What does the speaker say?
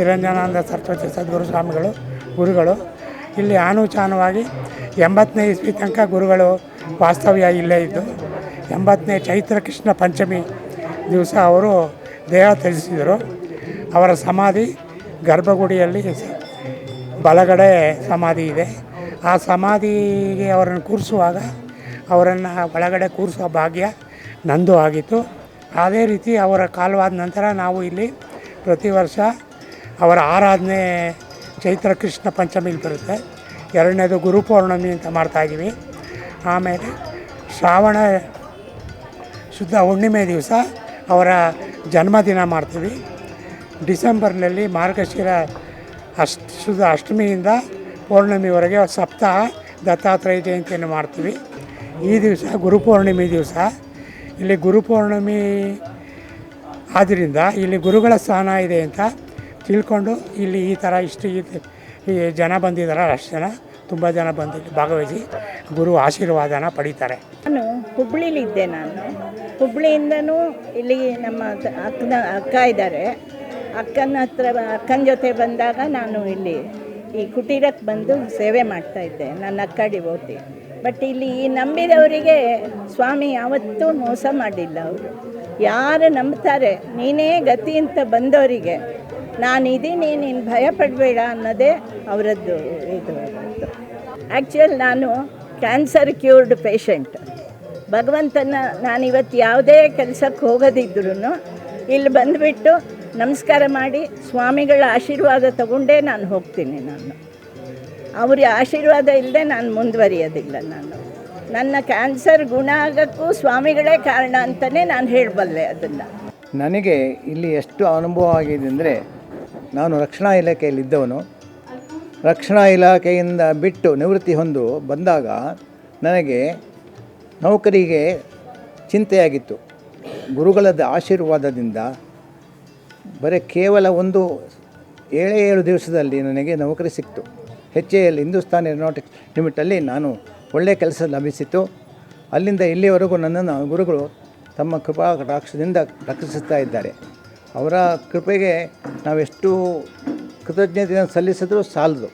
ನಿರಂಜನಾನಂದ ಸರಸ್ವತಿ ಸದ್ಗುರು ಸ್ವಾಮಿಗಳು, ಗುರುಗಳು. ಇಲ್ಲಿ ಆನುಚಾನವಾಗಿ ಎಂಬತ್ತನೇ ಇಸ್ವಿ ತನಕ ಗುರುಗಳು ವಾಸ್ತವ್ಯ ಇಲ್ಲೇ ಇದ್ದು, ಎಂಬತ್ತನೇ ಚೈತ್ರ ಕೃಷ್ಣ ಪಂಚಮಿ ದಿವಸ ಅವರು ದೇಹ ತ್ಯಜಿಸಿದರು. ಅವರ ಸಮಾಧಿ ಗರ್ಭಗುಡಿಯಲ್ಲಿ ಬಲಗಡೆ ಸಮಾಧಿ ಇದೆ. ಆ ಸಮಾಧಿಗೆ ಅವರನ್ನು ಕೂರಿಸುವಾಗ ಅವರನ್ನು ಒಳಗಡೆ ಕೂರಿಸುವ ಭಾಗ್ಯ ನಂದು ಆಗಿತ್ತು. ಅದೇ ರೀತಿ ಅವರ ಕಾಲವಾದ ನಂತರ ನಾವು ಇಲ್ಲಿ ಪ್ರತಿ ವರ್ಷ ಅವರ ಆರಾಧನೆ ಚೈತ್ರ ಕೃಷ್ಣ ಪಂಚಮಿಲಿ ಬರುತ್ತೆ. ಎರಡನೇದು ಗುರುಪೌರ್ಣಮಿ ಅಂತ ಮಾಡ್ತಾಯಿದ್ದೀವಿ ಆಮೇಲೆ ಶ್ರಾವಣ ಶುದ್ಧ ಹುಣ್ಣಿಮೆ ದಿವಸ ಅವರ ಜನ್ಮದಿನ ಮಾಡ್ತೀವಿ. ಡಿಸೆಂಬರ್ನಲ್ಲಿ ಮಾರ್ಗಶಿರ ಅಷ್ಟ ಶುದ್ಧ ಅಷ್ಟಮಿಯಿಂದ ಪೌರ್ಣಮಿವರೆಗೆ ಸಪ್ತಾಹ ದತ್ತಾತ್ರೇಯ ಜಯಂತಿಯನ್ನು ಮಾಡ್ತೀವಿ. ಈ ದಿವಸ ಗುರುಪೌರ್ಣಿಮೆ ದಿವಸ. ಇಲ್ಲಿ ಗುರುಪೌರ್ಣಮಿ ಆದ್ದರಿಂದ ಇಲ್ಲಿ ಗುರುಗಳ ಸ್ಥಾನ ಇದೆ ಅಂತ ತಿಳ್ಕೊಂಡು ಇಲ್ಲಿ ಈ ಥರ ಇಷ್ಟು ಈ- ಜನ ಬಂದಿದ್ದಾರೆ, ಅಷ್ಟು ಜನ, ತುಂಬ ಜನ ಬಂದು ಭಾಗವಹಿಸಿ ಗುರು ಆಶೀರ್ವಾದನ ಪಡೀತಾರೆ. ನಾನು ಹುಬ್ಳಿಲಿದ್ದೆ ನಾನು. ಹುಬ್ಳಿಯಿಂದನೂ ಇಲ್ಲಿ ನಮ್ಮ ಅಕ್ಕನ ಅಕ್ಕ ಇದ್ದಾರೆ. ಅಕ್ಕನ ಹತ್ರ ಅಕ್ಕನ ಜೊತೆ ಬಂದಾಗ ನಾನು ಇಲ್ಲಿ ಈ ಕುಟೀರಕ್ಕೆ ಬಂದು ಸೇವೆ ಮಾಡ್ತಾ ಇದ್ದೆ, ನನ್ನ ಅಕ್ಕ ಡಿವೋಟಿ. ಬಟ್ ಇಲ್ಲಿ ಈ ನಂಬಿದವರಿಗೆ ಸ್ವಾಮಿ ಯಾವತ್ತೂ ಮೋಸ ಮಾಡಿಲ್ಲ ಅವರು. ಯಾರು ನಂಬ್ತಾರೆ, ನೀನೇ ಗತಿ ಅಂತ ಬಂದವರಿಗೆ ನಾನು ಇದೀನಿ ನೀನು ಭಯ ಪಡಬೇಡ ಅನ್ನೋದೇ ಅವರದ್ದು ಇದು. ಆ್ಯಕ್ಚುಯಲ್ ನಾನು ಕ್ಯಾನ್ಸರ್ ಕ್ಯೂರ್ಡ್ ಪೇಷಂಟ್ ಭಗವಂತನ ನಾನಿವತ್ತು ಯಾವುದೇ ಕೆಲಸಕ್ಕೆ ಹೋಗೋದಿದ್ರು ಇಲ್ಲಿ ಬಂದುಬಿಟ್ಟು ನಮಸ್ಕಾರ ಮಾಡಿ ಸ್ವಾಮಿಗಳ ಆಶೀರ್ವಾದ ತಗೊಂಡೇ ನಾನು ಹೋಗ್ತೀನಿ ನಾನು. ಅವ್ರ ಆಶೀರ್ವಾದ ಇಲ್ಲದೆ ನಾನು ಮುಂದುವರಿಯೋದಿಲ್ಲ ನಾನು. ನನ್ನ ಕ್ಯಾನ್ಸರ್ ಗುಣ ಆಗೋಕ್ಕೂ ಸ್ವಾಮಿಗಳೇ ಕಾರಣ ಅಂತಲೇ ನಾನು ಹೇಳಬಲ್ಲೆ ಅದನ್ನು. ನನಗೆ ಇಲ್ಲಿ ಎಷ್ಟು ಅನುಭವ ಆಗಿದೆ ಅಂದರೆ ನಾನು ರಕ್ಷಣಾ ಇಲಾಖೆಯಲ್ಲಿ ಇದ್ದವನು. ರಕ್ಷಣಾ ಇಲಾಖೆಯಿಂದ ಬಿಟ್ಟು ನಿವೃತ್ತಿ ಹೊಂದು ಬಂದಾಗ ನನಗೆ ನೌಕರಿಗೆ ಚಿಂತೆಯಾಗಿತ್ತು. ಗುರುಗಳದ ಆಶೀರ್ವಾದದಿಂದ ಬರೀ ಕೇವಲ ಒಂದು ಏಳೇ ಏಳು ದಿವಸದಲ್ಲಿ ನನಗೆ ನೌಕರಿ ಸಿಕ್ತು. ಎಚ್ ಎಲ್ ಹಿಂದೂಸ್ತಾನ್ ಏರೋನಾಟಿಕ್ಸ್ ಲಿಮಿಟಲ್ಲಿ ನಾನು ಒಳ್ಳೆಯ ಕೆಲಸ ಲಭಿಸಿತು ಅಲ್ಲಿಂದ ಇಲ್ಲಿವರೆಗೂ ನನ್ನನ್ನು ಗುರುಗಳು ತಮ್ಮ ಕೃಪಾ ಕಟಾಕ್ಷದಿಂದ ರಕ್ಷಿಸುತ್ತಾ ಇದ್ದಾರೆ. ಅವರ ಕೃಪೆಗೆ ನಾವೆಷ್ಟು ಕೃತಜ್ಞತೆಯನ್ನು ಸಲ್ಲಿಸಿದ್ರೂ ಸಾಲದು.